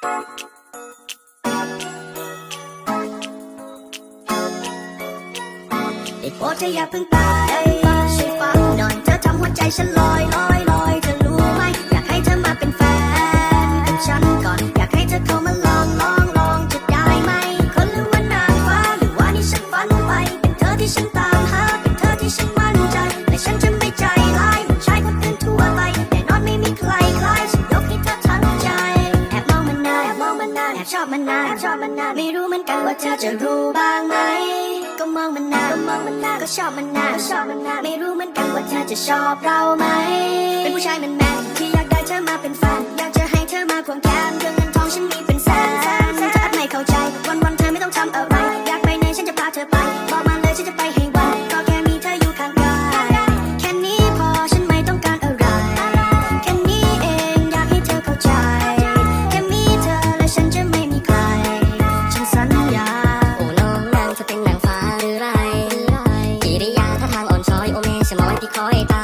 เด็กโปรเธออย่าเพิ่งไปช่ฟังนอนเธอทำหัวใจฉันลอยลอย ชอบมันนานชอบมันนานไม่รู้เหมือนกันว่าเธอจะรู้บ้างไหมก็มองมันนานก็มองมันนานก็ชอบมันนานก็ชอบมันนานไม่รู้เหมือนกันว่าเธอจะชอบเราไหมเป็นผู้ชายมันแมนที่อยากได้เธอมาเป็นแฟนอยากจะให้เธอมาควงแขนเรื่องเงินทองฉันมีเป็นแสนเธออาจไม่เข้าใจวันวันเธอไม่ต้องทำอะไรอยากไปไหนฉันจะพาเธอไป